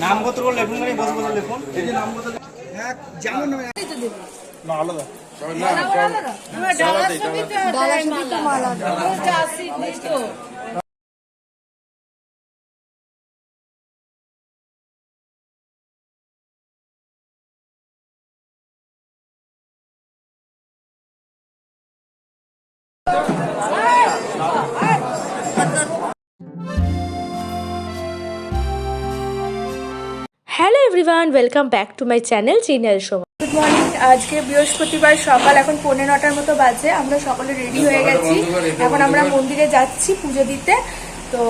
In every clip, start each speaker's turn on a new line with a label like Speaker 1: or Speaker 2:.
Speaker 1: নামগোত্র লেখুন মানে বসে বসে লেখুন।
Speaker 2: এই যে নামগত হ্যাঁ যেমন নামে
Speaker 1: না আলাদা।
Speaker 3: Hello everyone welcome back to my channel channel সময়
Speaker 4: গুড মর্নিং আজকে বৃহস্পতিবার সকাল এখন পৌনে নটার মতো বাজে। আমরা সকলে রেডি হয়ে গেছি। এখন আমরা মন্দিরে যাচ্ছি পুজো দিতে। তো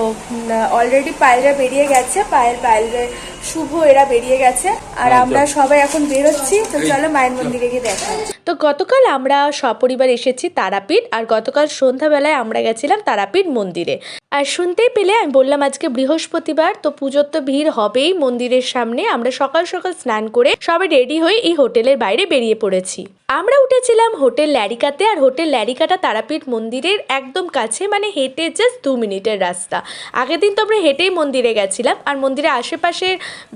Speaker 4: অলরেডি পায়েলরা বেরিয়ে গেছে। পায়েল পায়েলরে শুভ এরা বেরিয়ে গেছে। আর আমরা সবাই এখন বেরোচ্ছি তো চলো মায়ের মন্দিরে গিয়ে দেখা
Speaker 3: তো গতকাল আমরা সপরিবার এসেছি তারাপীঠ আর গতকাল সন্ধ্যাবেলায় আমরা গেছিলাম তারাপীঠ মন্দিরে। আর শুনতেই পেলে আমি বললাম আজকে বৃহস্পতিবার তো পুজোর তো ভিড় হবেই মন্দিরের সামনে। আমরা সকাল সকাল স্নান করে সবাই রেডি হয়ে এই হোটেলের বাইরে বেরিয়ে পড়েছি। আমরা উঠেছিলাম হোটেল ল্যারিকাতে আর হোটেল ল্যারিকাটা তারাপীঠ মন্দিরের একদম কাছে মানে হেঁটে জাস্ট দু মিনিটের রাস্তা। আগের দিন তো আমরা হেঁটেই মন্দিরে গেছিলাম আর মন্দিরের আশেপাশে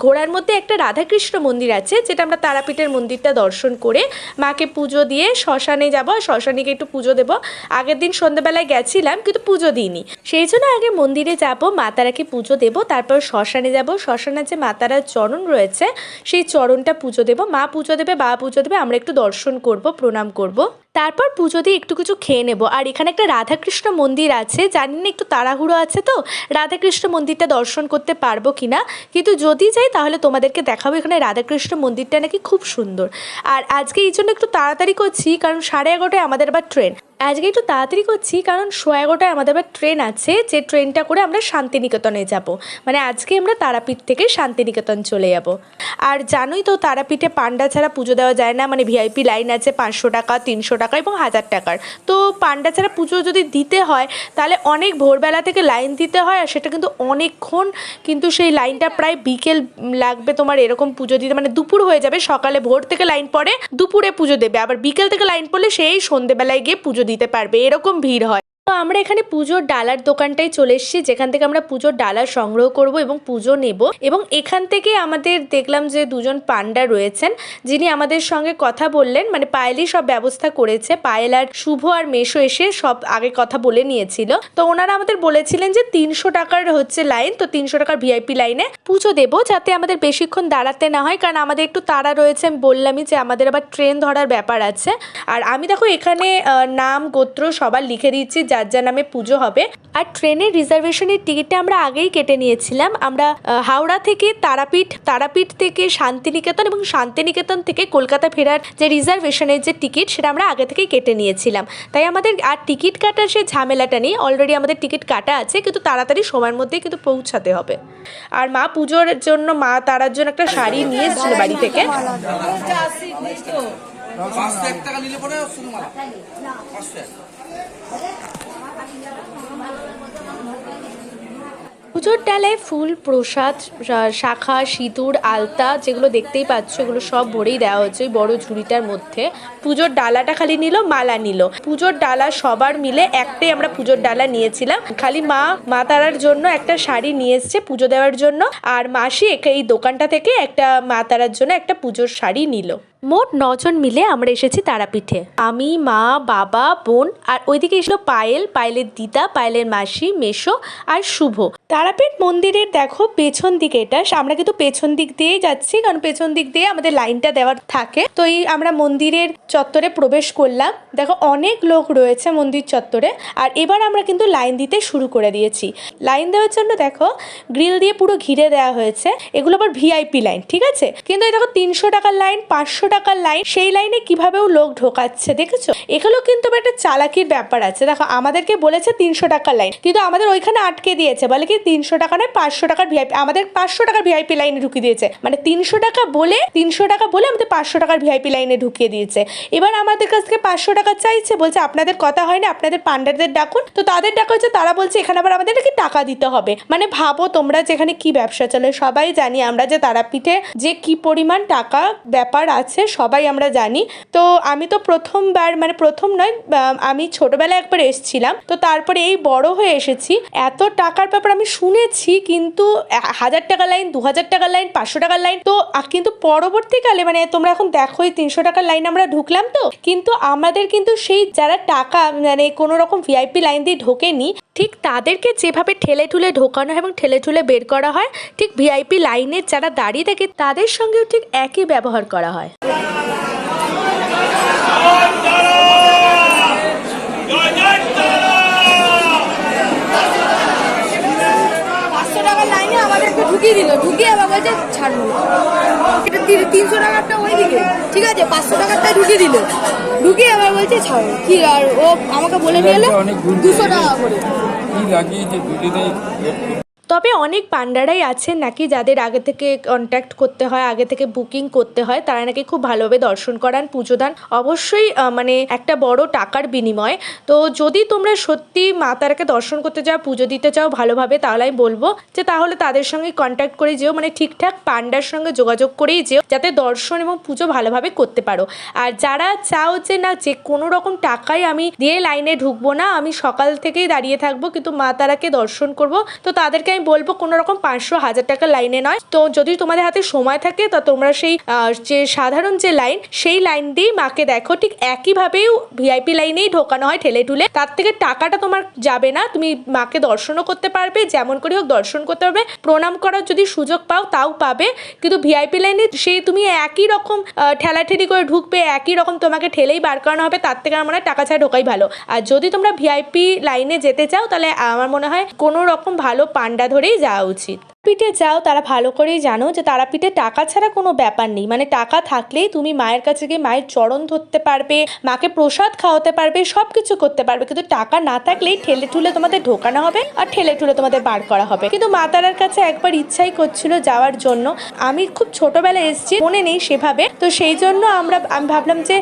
Speaker 3: ঘোরার মধ্যে একটা রাধাকৃষ্ণ মন্দির আছে, যেটা আমরা তারাপীঠের মন্দিরটা দর্শন করে মাকে পুজো দিয়ে শ্মশানে যাব, শ্মশানীকে একটু পুজো দেবো। আগের দিন সন্ধ্যাবেলায় গেছিলাম, কিন্তু পুজো দিইনি। সেই জন্য আগে মন্দিরে যাব মাতারাকে পুজো দেব, তারপর শ্মশানে যাব। শ্মশানে যে মাতারার চরণ রয়েছে, সেই চরণটা পুজো দেব। মা পুজো দেবে, বাবা পুজো দেবে, আমরা একটু দর্শন করব, প্রণাম করব। তারপর পুজো দিয়ে একটু কিছু খেয়ে নেব। আর এখানে একটা রাধাকৃষ্ণ মন্দির আছে, জানি না একটু তাড়াহুড়ো আছে তো, রাধাকৃষ্ণ মন্দিরটা দর্শন করতে পারব কি না কিন্তু যদি যাই তাহলে তোমাদেরকে দেখাবো এখানে রাধাকৃষ্ণ মন্দিরটা নাকি খুব সুন্দর। আর আজকে এই জন্য একটু তাড়াতাড়ি করছি, কারণ সাড়ে এগারোটায় আমাদের আবার ট্রেন আজকে একটু তাড়াতাড়ি করছি, কারণ সোয়া এগারোটায় আমাদের আবার ট্রেন আছে, যে ট্রেনটা করে আমরা শান্তিনিকেতনে যাব। মানে আজকে আমরা তারাপীঠ থেকে শান্তিনিকেতন চলে যাব। আর জানোই তো তারাপীঠে পান্ডা ছাড়া পুজো দেওয়া যায় না মানে ভিআইপি লাইন আছে পাঁচশো টাকা, তিনশো টাকা এবং হাজার টাকার। তো পান্ডা ছাড়া পুজো যদি দিতে হয়, তাহলে অনেক ভোরবেলা থেকে লাইন দিতে হয়, আর সেটা কিন্তু অনেকক্ষণ, কিন্তু সেই লাইনটা প্রায় বিকেল লাগবে তোমার এরকম পুজো দিতে। মানে দুপুর হয়ে যাবে, সকালে ভোর থেকে লাইন পড়ে দুপুরে পুজো দেবে, আবার বিকেল থেকে লাইন পড়লে সেই সন্ধেবেলায় গিয়ে পুজো দিতে পারবে এরকম ভিড় হয়। তো আমরা এখানে পুজোর ডালার দোকানটায় চলে এসেছি, যেখান থেকে আমরা পুজোর ডালা সংগ্রহ করব এবং পুজো নেব। এবং এখান থেকে আমাদের দেখলাম যে দুজন পান্ডা রয়েছেন, যিনি আমাদের সঙ্গে কথা বললেন মানে পায়েলই সব ব্যবস্থা করেছে। পায়েল আর শুভ আর মেশো এসে সব আগে কথা বলে নিয়েছিল। তো ওনারা আমাদের বলেছিলেন যে তিনশো টাকার হচ্ছে লাইন, তো তিনশো টাকার ভিআইপি লাইনে পুজো দেবো, যাতে আমাদের বেশিক্ষণ দাঁড়াতে না হয়। কারণ আমাদের একটু তাড়া রয়েছে, আমি বললামই যে আমাদের আবার ট্রেন ধরার ব্যাপার আছে। আর আমি দেখো এখানে নাম, গোত্র সবার লিখে দিচ্ছি যার যার নামে পুজো হবে। আর ট্রেনের রিজার্ভেশনের টিকিটটা আমরা আগেই কেটে নিয়েছিলাম। আমরা হাওড়া থেকে তারাপীঠ তারাপীঠ থেকে শান্তিনিকেতন এবং শান্তিনিকেতন থেকে কলকাতা ফেরার যে রিজার্ভেশনের যে টিকিট, সেটা আমরা আগে থেকেই কেটে নিয়েছিলাম। তাই আমাদের আর টিকিট কাটার সে ঝামেলাটা নেই। অলরেডি আমাদের টিকিট কাটা আছে, কিন্তু তাড়াতাড়ি সময়ের মধ্যেই কিন্তু পৌঁছাতে হবে। আর মা পুজোর জন্য, মা তারার জন্য একটা শাড়ি নিয়ে এসেছিল বাড়ি থেকে।
Speaker 2: টাকা নিলে পরে শুধু মালা পাঁচশো এক
Speaker 3: পুজোর ডালায় ফুল, প্রসাদ শাখা, সিঁদুর, আলতা যেগুলো দেখতেই পাচ্ছ, এগুলো সব ভরেই দেওয়া হচ্ছে ওই বড় ঝুড়িটার মধ্যে। পুজোর ডালাটা খালি নিল, মালা নিল। পুজোর ডালা সবার মিলে একটাই আমরা পুজোর ডালা নিয়েছিলাম। খালি মা মা তারার জন্য একটা শাড়ি নিয়ে এসছে পুজো দেওয়ার জন্য। আর মাসি এই দোকানটা থেকে একটা মা তারার জন্য একটা পুজোর শাড়ি নিল। মোট নজন মিলে আমরা এসেছি তারাপীঠে। আমি, মা, বাবা, বোন আর ওইদিকে এসেছিল পায়েল, পায়েলের দিদা, পায়েলের মাসি মেশো আর শুভ। তারাপীঠ মন্দিরের দেখো পেছন দিকে এটা। আমরা কিন্তু পেছন দিক দিয়েই যাচ্ছি কারণ পেছন দিক দিয়ে আমাদের লাইনটা দেওয়ার থাকে। তো এই আমরা মন্দিরের চত্বরে প্রবেশ করলাম। দেখো অনেক লোক রয়েছে মন্দির চত্বরে আর এবার আমরা কিন্তু লাইন দিতে শুরু করে দিয়েছি। লাইন দেওয়ার জন্য দেখো গ্রিল দিয়ে পুরো ঘিরে দেওয়া হয়েছে। এগুলো আবার ভিআইপি লাইন, ঠিক আছে? কিন্তু এই দেখো তিনশো টাকার লাইন, পাঁচশো টাকার লাইন সেই লাইনে কিভাবেও লোক ঢোকাচ্ছে, দেখেছ? এগুলো কিন্তু একটা চালাকির ব্যাপার আছে। দেখো, আমাদেরকে বলেছে তিনশো টাকার লাইন কিন্তু আমাদের ওইখানে আটকে দিয়েছে, বলে কি তিনশো টাকা নয়, পাঁচশো টাকার ভিআইপি আমাদের পাঁচশো টাকার ভিআইপি লাইনে ঢুকিয়ে দিয়েছে। মানে তিনশো টাকা বলে, তিনশো টাকা বলে আমাদের পাঁচশো টাকার ভিআইপি লাইনে ঢুকিয়ে দিয়েছে। এবার আমাদের কাছ থেকে পাঁচশো টাকা চাইছে, বলছে আপনাদের কথা হয়নি, আপনাদের পান্ডারদের ডাকুন। তো তাদের ডাকা হচ্ছে তারা বলছে এখানে আবার আমাদের নাকি টাকা দিতে হবে। মানে ভাবো তোমরা যেখানে কি ব্যবসা চলে। সবাই জানি আমরা যে তারাপীঠে যে কি পরিমাণ টাকা ব্যাপার আছে আছে সবাই আমরা জানি। তো আমি তো প্রথমবার মানে প্রথম নয় আমি ছোটবেলায় একবার এসেছিলাম। তো তারপরে এই বড় হয়ে এসেছি। এত টাকার ব্যাপার আমি শুনেছি, কিন্তু হাজার টাকা লাইন, দু হাজার টাকার লাইন, পাঁচশো টাকার লাইন, তো কিন্তু পরবর্তীকালে মানে তোমরা এখন দেখো এই তিনশো টাকার লাইন আমরা ঢুকলাম তো, কিন্তু আমাদের কিন্তু সেই যারা টাকা মানে কোনো রকম ভিআইপি লাইন দিয়ে ঢোকেনি, ঠিক তাদেরকে যেভাবে ঠেলে ঠুলে ঢোকানো হয় এবং ঠেলে ঠুলে বের করা হয়, ঠিক ভিআইপি লাইনের যারা দাঁড়িয়ে থাকে, তাদের সঙ্গেও ঠিক একই ব্যবহার করা হয়।
Speaker 4: ঢুকিয়ে দিল। ঢুকিয়ে আবার বলছে ছাড়বো এটা তিন- তিনশো টাকারটা ওইদিকে। ঠিক আছে পাঁচশো টাকারটা ঢুকিয়ে দিল। ঢুকিয়ে আবার বলছে ছাড়ো। কি আর ও আমাকে বলে নিয়ে এলো? দুশো টাকা করে।
Speaker 5: কি লাগিয়েছে দুটিতেই
Speaker 3: তবে অনেক পান্ডারাই আছেন নাকি যাদের আগে থেকে কন্ট্যাক্ট করতে হয়, আগে থেকে বুকিং করতে হয়, তারা নাকি খুব ভালোভাবে দর্শন করান, পুজো দান। অবশ্যই মানে একটা বড় টাকার বিনিময়। তো যদি তোমরা সত্যি মা তারাকে দর্শন করতে যাও, পুজো দিতে চাও ভালোভাবে, তাহলে আমি বলব যে তাহলে তাদের সঙ্গে কন্ট্যাক্ট করে যেও মানে ঠিকঠাক পান্ডার সঙ্গে যোগাযোগ করেই যেও, যাতে দর্শন এবং পুজো ভালোভাবে করতে পারো। আর যারা চাও যে না, যে কোনো রকম টাকায় আমি দিয়ে লাইনে ঢুকবো না, আমি সকাল থেকেই দাঁড়িয়ে থাকব, কিন্তু মা তারাকে দর্শন করব, তো তাদেরকে আমি বলব কোনো রকম পাঁচশো, হাজার টাকা লাইনে নয়। তো যদি তোমাদের হাতে সময় থাকে, তা তোমরা সেই যে সাধারণ যে লাইন, সেই লাইন দিয়েই মাকে দেখো। ঠিক একইভাবেই ভিআইপি লাইনেই ঢোকানো হয় ঠেলে ঠুলে। তার থেকে টাকাটা তোমার যাবে না। তুমি মাকে দর্শনও করতে পারবে, যেমন করে হোক দর্শন করতে পারবে। প্রণাম করার যদি সুযোগ পাও, তাও পাবে। কিন্তু ভিআইপি লাইনে সেই তুমি একই রকম ঠেলাঠেলি করে ঢুকবে, একই রকম তোমাকে ঠেলেই বার করানো হবে, তার থেকে আমার টাকা ছাড়া ঢোকাই ভালো। আর যদি তোমরা ভিআইপি লাইনে যেতে চাও, তাহলে আমার মনে হয় কোনো রকম ভালো পান্ডা ধরেই যাওয়া উচিত। পিঠে যাও, তারা ভালো করেই জানো যে তারাপীঠে টাকা ছাড়া কোনো ব্যাপার নেই। মানে টাকা থাকলেই তুমি মায়ের কাছে গিয়ে মায়ের চরণ ধরতে পারবে, মাকে প্রসাদ খাওয়াতে পারবে সব কিছু করতে পারবে। কিন্তু টাকা না থাকলেই ঠেলে ঠুলে তোমাদের ঢোকানো হবে আর ঠেলে ঠুলে তোমাদের বার করা হবে। কিন্তু মা তারার কাছে একবার ইচ্ছাই করছিল যাওয়ার জন্য। আমি খুব ছোটবেলায় এসেছি, মনে নেই সেভাবে। তো সেই জন্য আমরা, আমি ভাবলাম যে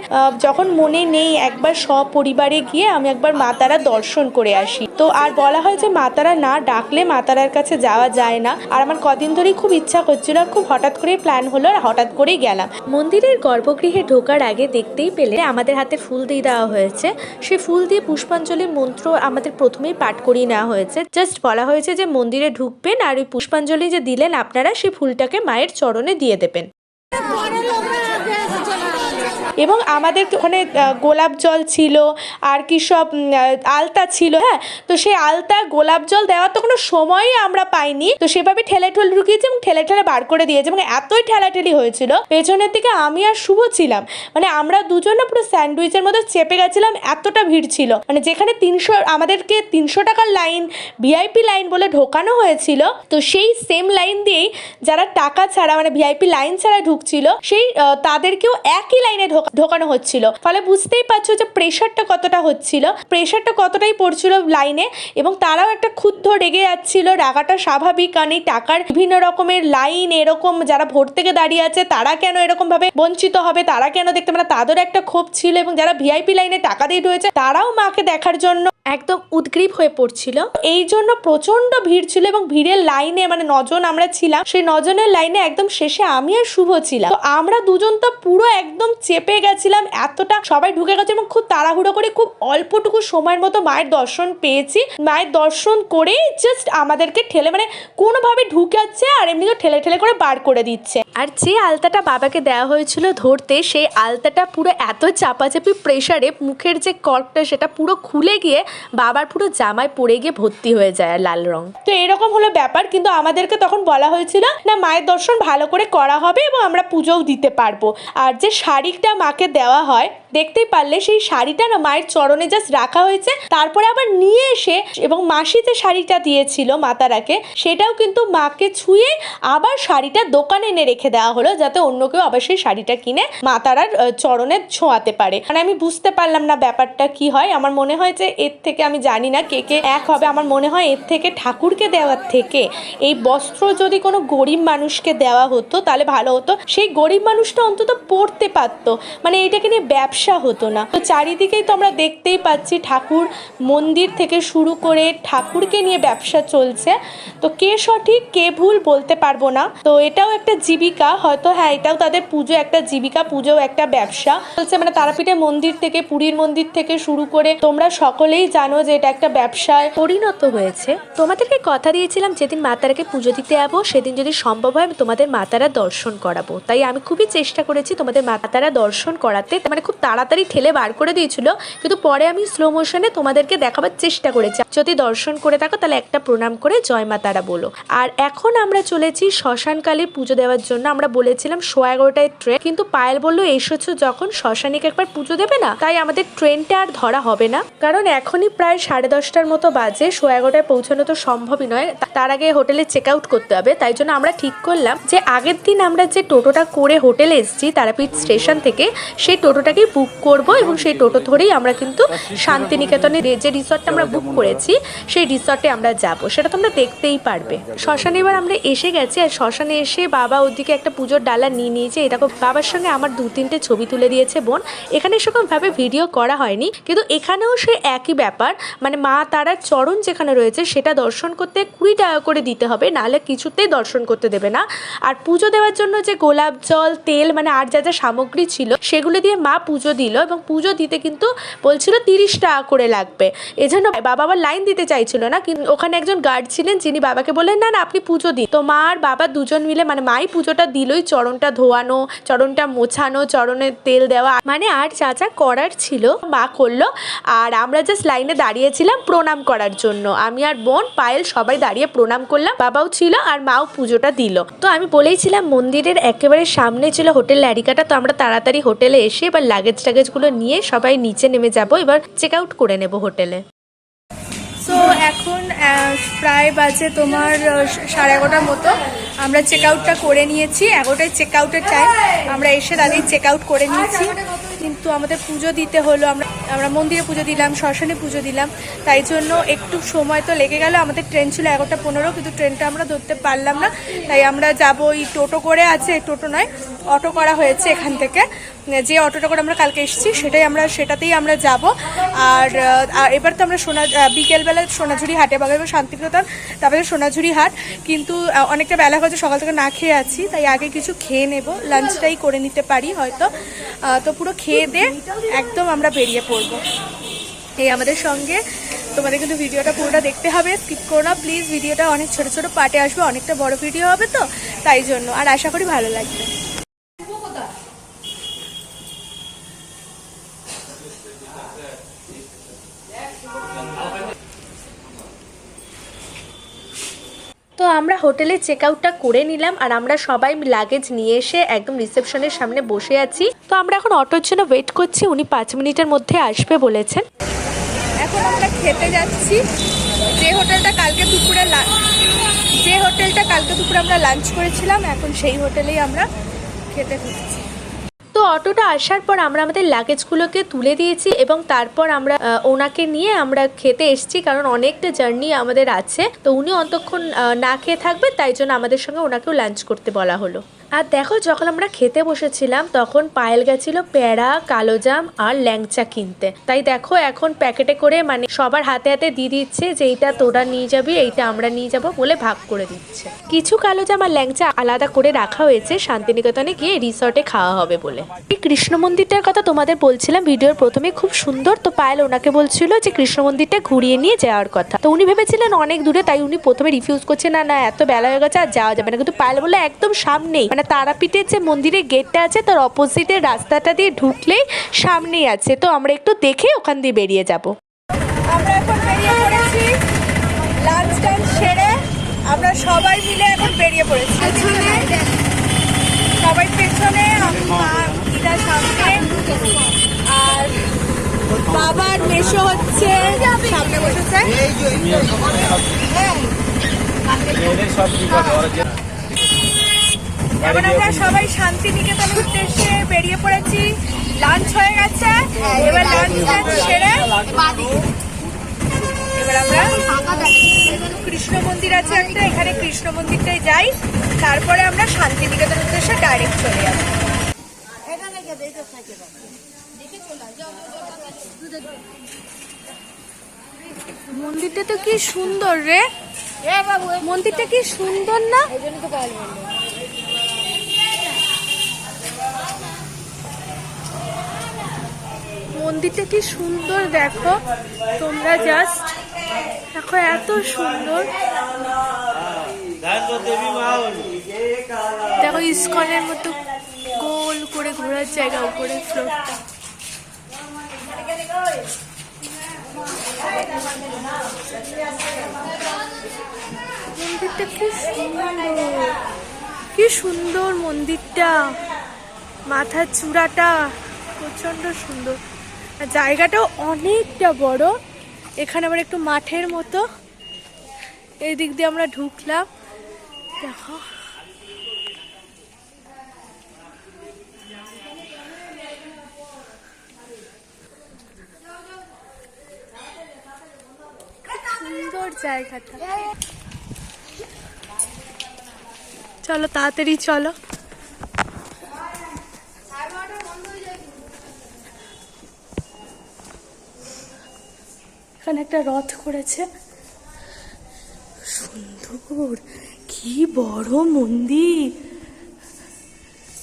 Speaker 3: যখন মনে নেই একবার সপরিবারে গিয়ে আমি একবার মা তারা দর্শন করে আসি। তো আর বলা হয় যে মা তারা না ডাকলে মা তারার কাছে যাওয়া যায় না। আর আমার কদিন ধরেই খুব ইচ্ছা করছিল, আর খুব হঠাৎ করেই প্ল্যান হলো, আর হঠাৎ করেই গেলাম। মন্দিরের গর্ভগৃহে ঢোকার আগে দেখতেই পেলে আমাদের হাতে ফুল দিয়ে দেওয়া হয়েছে। সে ফুল দিয়ে পুষ্পাঞ্জলি মন্ত্র আমাদের প্রথমেই পাঠ করিয়ে নেওয়া হয়েছে। জাস্ট বলা হয়েছে যে মন্দিরে ঢুকবেন, আর ওই পুষ্পাঞ্জলি যে দিলেন, আপনারা সেই ফুলটাকে মায়ের চরণে দিয়ে দেবেন। এবং আমাদের ওখানে গোলাপ জল ছিল, আর কি সব আলতা ছিল হ্যাঁ? তো সেই আলতা, গোলাপ জল দেওয়ার তো কোনো সময়ই আমরা পাইনি। তো সেভাবে ঠেলে ঠেলে ঢুকিয়েছি এবং ঠেলে ঠেলে বার করে দিয়েছে এবং এতই ঠেলাঠেলি হয়েছিল। পেছনের দিকে আমি আর শুভ ছিলাম। মানে আমরা দুজনে পুরো স্যান্ডউইচের মধ্যে চেপে গেছিলাম, এতটা ভিড় ছিল। মানে যেখানে তিনশো, আমাদেরকে তিনশো টাকার লাইন, ভিআইপি লাইন বলে ঢোকানো হয়েছিল। তো সেই সেম লাইন দিয়েই যারা টাকা ছাড়া মানে ভিআইপি লাইন ছাড়া ঢুকছিল, সেই তাদেরকেও একই লাইনে ঢোকা- ঢোকানো হচ্ছিল। ফলে বুঝতেই পারছ যে প্রেশারটা কতটা হচ্ছিল। প্রেশারটা কতটাই পড়ছিল লাইনে এবং তারাও একটা ক্ষুদ্ধ রেগে যাচ্ছিল। রাগাটা স্বাভাবিক কারণ এই টাকার বিভিন্ন রকমের লাইন এরকম যারা ভোট থেকে দাঁড়িয়ে আছে, তারা কেন এরকম ভাবে বঞ্চিত হবে? তারা কেন দেখতে মানে তাদের একটা ক্ষোভ ছিল এবং যারা ভিআইপি লাইনে টাকা দিয়ে রয়েছে তারাও মাকে দেখার জন্য একদম উদ্গ্রীব হয়ে পড়ছিল। এই জন্য প্রচণ্ড ভিড় ছিল এবং ভিড়ের লাইনে মানে নজন আমরা ছিলাম। সেই নজনের লাইনে একদম শেষে আমি আর শুভ ছিলাম। তো আমরা দুজন তো পুরো একদম চেপে গেছিলাম এতটা সবাই ঢুকে গেছে এবং খুব তাড়াহুড়ো করে খুব অল্পটুকু সময়ের মতো মায়ের দর্শন পেয়েছি। মায়ের দর্শন করেই জাস্ট আমাদেরকে ঠেলে মানে কোনোভাবে ঢুকাচ্ছে আর এমনি তো ঠেলে ঠেলে করে বার করে দিচ্ছে। আর যে আলতাটা বাবাকে দেওয়া হয়েছিল ধরতে সেই আলতাটা পুরো এত চাপাচাপি প্রেশারে মুখের যে কর্কটা সেটা পুরো খুলে গিয়ে বাবার পুরো জামায় পড়ে গিয়ে ভর্তি হয়ে যায় লাল রং। তো এরকম হলো ব্যাপার কিন্তু আমাদেরকে তখন বলা হয়েছিল না মায়ের দর্শন ভালো করে করা হবে এবং আমরা পুজোও দিতে পারব। আর যে শাড়িটা মাকে দেওয়া হয় দেখতেই পারলে সেই শাড়িটা না মায়ের চরণে জাস্ট রাখা হয়েছে। তারপরে আবার নিয়ে এসে এবং মাসি যে শাড়িটা দিয়েছিল মাতারাকে, সেটাও কিন্তু মাকে ছুঁয়ে আবার শাড়িটা দোকানে এনে রেখে দেওয়া হলো, যাতে অন্য কেউ আবার সেই শাড়িটা কিনে মাতারার চরণে ছোঁয়াতে পারে। মানে আমি বুঝতে পারলাম না ব্যাপারটা কি হয়। আমার মনে হয় যে এর থেকে আমি জানি না কে কে এক হবে। আমার মনে হয় এর থেকে ঠাকুরকে দেওয়ার থেকে এই বস্ত্র যদি কোনো গরিব মানুষকে দেওয়া হতো, তাহলে ভালো হতো। সেই গরিব মানুষটা অন্তত পড়তে পারতো। মানে এটাকে নিয়ে ব্যবসা ব্যবসা হতো না। তো চারিদিকেই তো আমরা দেখতেই পাচ্ছি ঠাকুর মন্দির থেকে শুরু করে ঠাকুরকে নিয়ে ব্যবসা চলছে। তো কে সঠিক, কে ভুল বলতে পারব না। তো এটাও একটা জীবিকা, হয়তো হ্যাঁ এটাও তাদের পুজো, একটা জীবিকা পুজো একটা ব্যবসা। বলছে মানে তারাপীঠের মন্দির থেকে, পুরীর মন্দির থেকে শুরু করে তোমরা সকলেই জানো যে এটা একটা ব্যবসায় পরিণত হয়েছে। তোমাদেরকে কথা দিয়েছিলাম, যেদিন মা তারাকে পুজো দিতে যাব, সেদিন যদি সম্ভব হয় আমি তোমাদের মাতারা দর্শন করাবো। তাই আমি খুবই চেষ্টা করেছি তোমাদের মাতারা দর্শন করাতে। মানে খুব তাড়াতাড়ি ঠেলে বার করে দিয়েছিল, কিন্তু পরে আমি স্লো মোশনে তোমাদেরকে দেখাবার চেষ্টা করেছি। যদি দর্শন করে থাকো, তাহলে একটা প্রণাম করে জয় মা তারা বলো। আর এখন আমরা চলেছি শ্মশানকালীর পুজো দেওয়ার জন্য। আমরা বলেছিলাম সোয়া এগারোটায় ট্রেন কিন্তু পায়েল বলল, এসেছ যখন, শ্মশানিকে একবার পুজো দেবে না? তাই আমাদের ট্রেনটা আর ধরা হবে না। কারণ এখনই প্রায় সাড়ে দশটার মতো বাজে, সোয়া এগারোটায় পৌঁছানো তো সম্ভবই নয়। তার আগে হোটেলে চেক আউট করতে হবে। তাই জন্য আমরা ঠিক করলাম যে আগের দিন আমরা যে টোটোটা করে হোটেলে এসেছি, তারাপীঠ স্টেশন থেকে, সেই টোটোটাকেই বুক করব এবং সেই টোটো ধরেই আমরা কিন্তু শান্তিনিকেতনে যে রিসর্টটা আমরা বুক করেছি, সেই রিসর্টে আমরা যাব। সেটা তোমরা দেখতেই পারবে। শ্মশানে এবার আমরা এসে গেছি আর শ্মশানে এসে বাবা ওদিকে একটা পুজোর ডালা নিয়ে নিয়েছে। এরকম বাবার সঙ্গে আমার দু তিনটে ছবি তুলে দিয়েছে বোন। এখানে সেরকমভাবে ভিডিও করা হয়নি, কিন্তু এখানেও সে একই ব্যাপার। মানে মা তারার চরণ যেখানে রয়েছে, সেটা দর্শন করতে কুড়ি টাকা করে দিতে হবে, নাহলে কিছুতেই দর্শন করতে দেবে না। আর পুজো দেওয়ার জন্য যে গোলাপ জল, তেল মানে আর যা যা সামগ্রী ছিল, সেগুলো দিয়ে মা পুজো দিল এবং পুজো দিতে কিন্তু বলছিল তিরিশ টাকা করে লাগবে। এজন্য বাবা আবার লাইন দিতে চাইছিল না, কিন্তু ওখানে একজন গার্ড ছিলেন যিনি বাবাকে বললেন, না না, আপনি পুজো দিন। তো মা আর বাবা দুজন মিলে মানে মাই পুজোটা দিলই, চরণটা ধোয়ানো, চরণটা মোছানো, চরণে তেল দেওয়া। মানে আর যা যা করার ছিল, মা করল, আর আমরা জাস্ট লাইনে দাঁড়িয়েছিলাম প্রণাম করার জন্য। আমি আর বোন, পায়েল সবাই দাঁড়িয়ে প্রণাম করলাম, বাবাও ছিল আর মাও পুজোটা দিল। তো আমি বলেইছিলাম মন্দিরের একেবারে সামনে ছিল হোটেল ল্যারিকাটা, তো আমরা তাড়াতাড়ি হোটেলে এসে এবার লাগেজ টাগেজগুলো নিয়ে সবাই নিচে নেমে যাব। এবার চেক আউট করে নেব হোটেলে।
Speaker 4: সো এখন প্রায় বাজে তোমার সাড়ে এগারোটার মতো। আমরা চেক আউটটা করে নিয়েছি। এগারোটায় চেক আউটের টাইম আমরা এসে দাঁড়িয়ে চেক আউট করে নিয়েছি। কিন্তু আমাদের পুজো দিতে হলো। আমরা আমরা মন্দিরে পুজো দিলাম, শ্মশানে পুজো দিলাম। তাই জন্য একটু সময় তো লেগে গেল। আমাদের ট্রেন ছিল এগারোটা পনেরো, কিন্তু ট্রেনটা আমরা ধরতে পারলাম না। তাই আমরা যাব ওই টোটো করে। আছে, টোটো নয়, অটো করা হয়েছে এখান থেকে। যে অটোটা করে আমরা কালকে এসেছি, সেটাই আমরা, সেটাতেই আমরা যাব। আর এবার তো আমরা সোনা বিকেলবেলা সোনাঝুরি হাটে বা শান্তিপ্রদান তারপরে সোনাঝুরি হাট। কিন্তু অনেকটা বেলা হয়েছে, সকাল থেকে না খেয়ে আছি, তাই আগে কিছু খেয়ে নেব লাঞ্চটাই করে নিতে পারি হয়তো। তো পুরো খেয়ে দে, একদম আমরা বেরিয়ে পড়ব। এই আমাদের সঙ্গে, তোমাদের কিন্তু ভিডিওটা পুরোটা দেখতে হবে স্কিপ করো না প্লিজ ভিডিওটা অনেক ছোট ছোট পার্টে আসবে, অনেকটা বড় ভিডিও হবে তো, তাই জন্য। আর আশা করি ভালো লাগবে।
Speaker 3: আমরা হোটেলে চেক আউটটা করে নিলাম আর আমরা সবাই লাগেজ নিয়ে এসে একদম রিসেপশনের সামনে বসে আছি। তো আমরা এখন অটোর জন্য ওয়েট করছি, উনি পাঁচ মিনিটের মধ্যে আসবে বলেছেন।
Speaker 4: এখন আমরা খেতে যাচ্ছি। যে হোটেলটা কালকে দুপুরে যে হোটেলটা কালকে দুপুরে আমরা লাঞ্চ করেছিলাম, এখন সেই হোটেলেই আমরা খেতে ঢুকছি।
Speaker 3: তো অটোটা আসার পর আমরা আমাদের লাগেজগুলোকে তুলে দিয়েছি এবং তারপর আমরা ওনাকে নিয়ে আমরা খেতে এসেছি কারণ অনেকটা জার্নি আমাদের আছে। তো উনি অতক্ষণ না খেয়ে থাকবে, তাই জন্য আমাদের সঙ্গে ওনাকেও লাঞ্চ করতে বলা হলো। আর দেখো, যখন আমরা খেতে বসেছিলাম, তখন পায়েল গেছিল প্যাড়া কালোজাম আর ল্যাংচা কিনতে। তাই দেখো, এখন প্যাকেটে করে মানে সবার হাতে হাতে দিয়ে দিচ্ছে যে এইটা তোরা নিয়ে যাবি, এইটা আমরা নিয়ে যাব বলে ভাগ করে দিচ্ছে। কিছু কালোজাম আর ল্যাংচা আলাদা করে রাখা হয়েছে, শান্তিনিকেতনে গিয়ে রিসর্টে খাওয়া হবে বলে। এই কৃষ্ণ মন্দিরটার কথা তোমাদের বলছিলাম, ভিডিওর প্রথমে খুব সুন্দর, তো পায়েল ওনাকে বলছিল যে কৃষ্ণ মন্দিরটা ঘুরিয়ে নিয়ে যাওয়ার কথা। তো উনি ভেবেছিলেন অনেক দূরে, তাই উনি প্রথমে রিফিউজ করছে, না না, এত বেলা হয়ে গেছে আর যাওয়া যাবে না। কিন্তু পায়েল বলে একদম সামনেই। মানে তারাপীঠের যে মন্দিরের গেটটা আছে তার অপোজিটের রাস্তাটা দিয়ে ঢুকলেই সামনেই আছে। তো আমরা একটু দেখে ওখান দিয়ে বেরিয়ে যাব।
Speaker 4: আমরা এখন বেরিয়ে পড়েছি। লাঞ্চ টাঞ্চ সেরে আমরা সবাই মিলে এখন বেরিয়ে পড়েছি। সবাই পেছনে আমি মা দিদা সামনে। আর বাবার মেশো হচ্ছে সামনে বসেছে। এখন আমরা সবাই শান্তিনিকেতনের উদ্দেশ্যে বেরিয়ে পড়েছি। লাঞ্চ হয়ে গেছে। এবার লাঞ্চ সেরে এবার আমরা কৃষ্ণ মন্দির আছে একটা এখানে কৃষ্ণ মন্দিরটাই যাই। তারপরে আমরা শান্তিনিকেতন উদ্দেশ্যে ডাইরেক্ট চলে যাব।
Speaker 3: মন্দিরটা তো কি সুন্দর রে। মন্দিরটা কি সুন্দর না। মন্দিরটা কি সুন্দর দেখো। তোমরা জাস্ট দেখো এত সুন্দর। দেখো ইস্কনের মতো গোল করে ঘোরার জায়গা উপরে ফ্লোরটা মন্দিরটা কি সুন্দর। কি সুন্দর মন্দিরটা। মাথার চূড়াটা প্রচণ্ড সুন্দর। জায়গাটাও অনেকটা বড়। এখানে আবার একটু মাঠের মতো। এই দিক দিয়ে আমরা ঢুকলাম। দেখো। সুন্দর জায়গাটা। চলো, তাড়াতাড়ি চলো। এখানে একটা রথ করেছে। সুন্দর কি বড় মন্দির।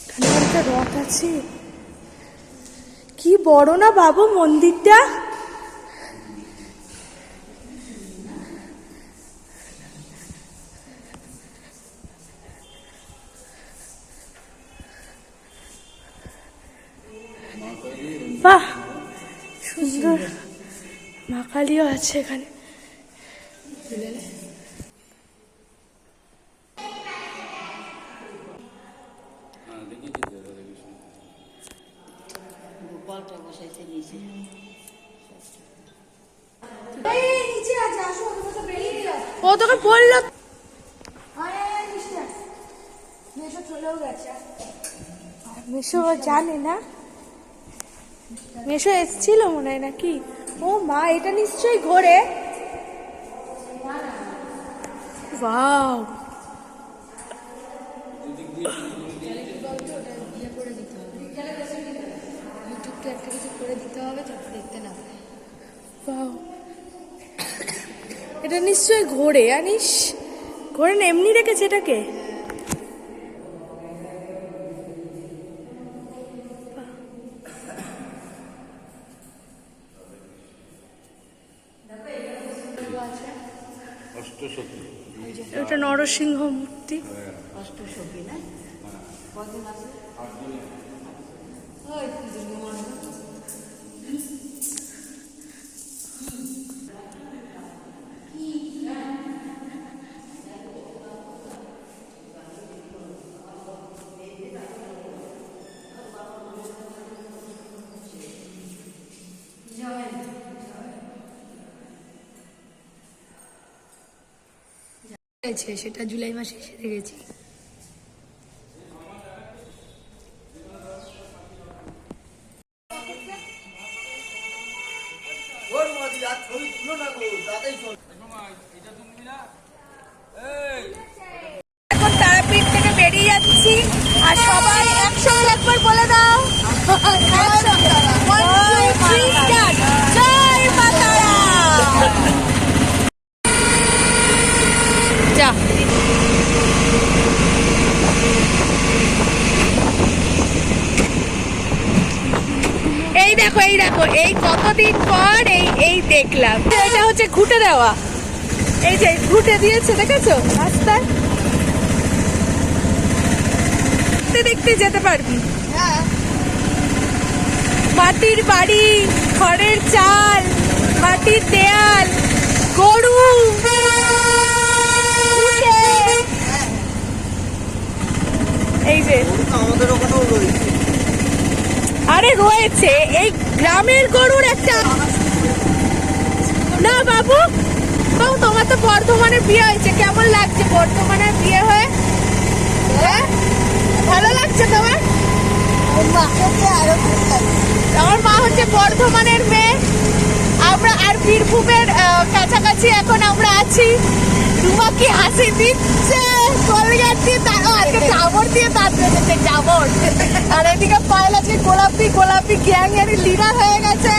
Speaker 3: এখানে একটা রথ আছে। কি বড় না বাবু মন্দিরটা? বাহ! মা আছে এখানে। ও তোকে বলল মেশো জানে না। মেশো এসছিল মনে হয় নাকি? ও মা, এটা নিশ্চয়ই ঘোরে। ওয়াও। Wow. এটা নিশ্চয়ই ঘোরে জানিস ঘোরে না, এমনি রেখেছে এটাকে। নরসিংহ মূর্তি।
Speaker 4: গেছে সেটা জুলাই মাসে সেরে গেছি
Speaker 3: এখন তারাপীঠ থেকে বেরিয়ে যাচ্ছি আর সবাই একসঙ্গে একবার বলে দাও একসঙ্গে। One, two, three, start. জয় মা তারা। যা এই দেখো এই দেখো এই কতদিন পর এই এই দেখলাম। এটা হচ্ছে ঘুটে দেওয়া। এই যে ঘুটে দিয়েছে দেখেছ? রাস্তায়। দেখতে দেখতে যেতে পারবি। মাটির বাড়ি খড়ের চাল মাটির দেয়াল গরু। এই যে।
Speaker 1: আমাদের ওখানেও রয়েছে
Speaker 3: আরে রয়েছে, এই গ্রামের গরুর একটা না বাবু বাবু তোমার তো বর্ধমানে বিয়ে হয়েছে, কেমন লাগছে বর্ধমানে বিয়ে হয়ে? হ্যাঁ? ভালো লাগছে তোমার? আমার মা হচ্ছে বর্ধমানের মেয়ে। আমরা আর বীরভূমের কাছাকাছি এখন আমরা আছি। রুমা কি হাসি দিচ্ছে? কলগেট দিয়ে তার আজকে কামড় দিয়ে তার বেঁধেছে
Speaker 4: জামর। আর এদিকে পায়েল আজকে গোলাপি গোলাপি গ্যাং এর লিডার হয়ে গেছে।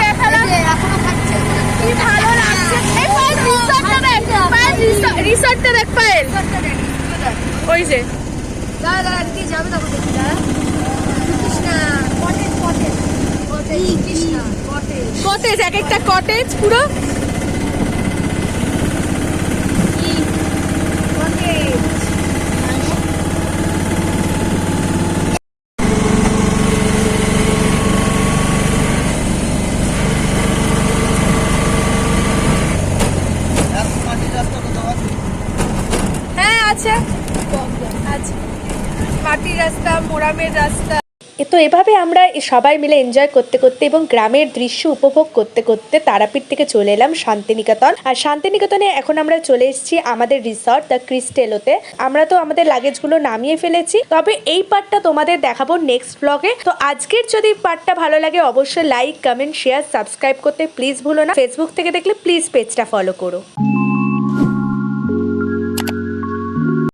Speaker 4: দেখালাম কি ভালো লাগছে। এই পায়েল রিসর্টটা দেখ। পায়েল রিসর্টটা দেখ পায়েল। ওই যে।
Speaker 6: দাদা দাদা এদিকে যাবে তখন দেখি দাদা Krishna cottage cottage cottage cottage
Speaker 4: এক একটা কটেজ পুরো
Speaker 6: কটেজ
Speaker 1: মাটির রাস্তা কোথাও আছে
Speaker 4: হ্যাঁ আছে আছে মাটির মোরামের রাস্তা।
Speaker 3: তো এভাবে আমরা সবাই মিলে এনজয় করতে করতে এবং গ্রামের দৃশ্য উপভোগ করতে করতে তারাপীঠ থেকে চলে এলাম শান্তিনিকেতন। আর শান্তিনিকেতনে এখন আমরা চলে এসেছি আমাদের রিসর্ট দ্য ক্রিস্টেলোতে আমরা তো আমাদের লাগেজগুলো নামিয়ে ফেলেছি। তবে এই পার্টটা তোমাদের দেখাবো নেক্সট ব্লগে তো আজকের যদি পার্টটা ভালো লাগে, অবশ্যই লাইক কমেন্ট শেয়ার সাবস্ক্রাইব করতে প্লিজ ভুলো না। ফেসবুক থেকে দেখলে প্লিজ পেজটা ফলো করো।